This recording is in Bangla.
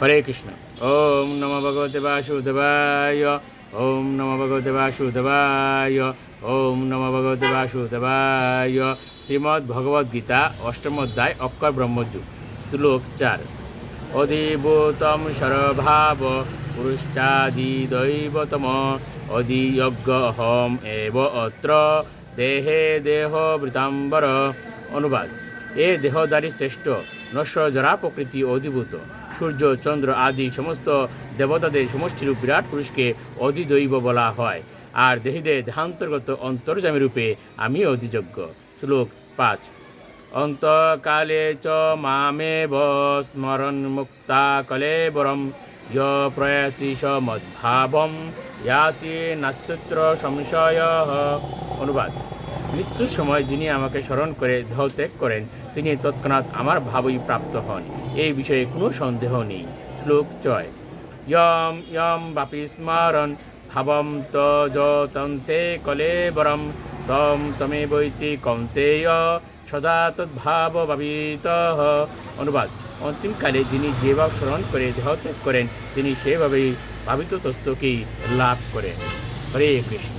হরে কৃষ্ণ। ওম নম ভগবতে বাসুদেবায়। ওম নম ভগবতে বাসুদেবায়। ওম নম ভগবতে বাসুদেবায়। শ্রীমদ্ ভগবদ গীতা অষ্টম অক্ষর ব্রহ্মযুগ, শ্লোক চার। অধিভূতম সরভাব পুরুষাদি দৈবতম অধিযজ্ঞহম এব অত্র। দেহে দেহ বৃতাম্বর। অনুবাদ। এ দেহদারী শ্রেষ্ঠ। নশ্বর জরা প্রকৃতি অধিভূত। সূর্য, চন্দ্র আদি সমস্ত দেবতাদের সমষ্টিরূপ বিরাট পুরুষকে অধিদৈব বলা হয়। আর দেহীদের দেহান্তর্গত অন্তর্জামী রূপে আমি অধিযোগ্য। শ্লোক পাঁচ। অন্তকালে চ মামেব স্মরণ মুক্তা কলেবরম য় প্রয়াতি স মদ্ভাবম ইয়াতি সংশয়। অনুবাদ। মৃত্যুর সময় যিনি আমাকে স্মরণ করে দেহ ত্যাগ করেন তিনি তৎক্ষণাৎ আমার ভাবই প্রাপ্ত হন। এই বিষয়ে কোনো সন্দেহ নেই। শ্লোক ছয়। ইয়ম ইয়ম বাপি স্মরণ, ভাবম ত যতন্তে কলেবরম, তম তমে বৈতি কন্তেয়, সদা তদ্ভাব ভাবিত। অনুবাদ। অন্তিমকালে যিনি যে ভাব স্মরণ করে দেহ ত্যাগ করেন, তিনি সেভাবেই ভাবিত তত্ত্বকেই লাভ করেন। হরে কৃষ্ণ।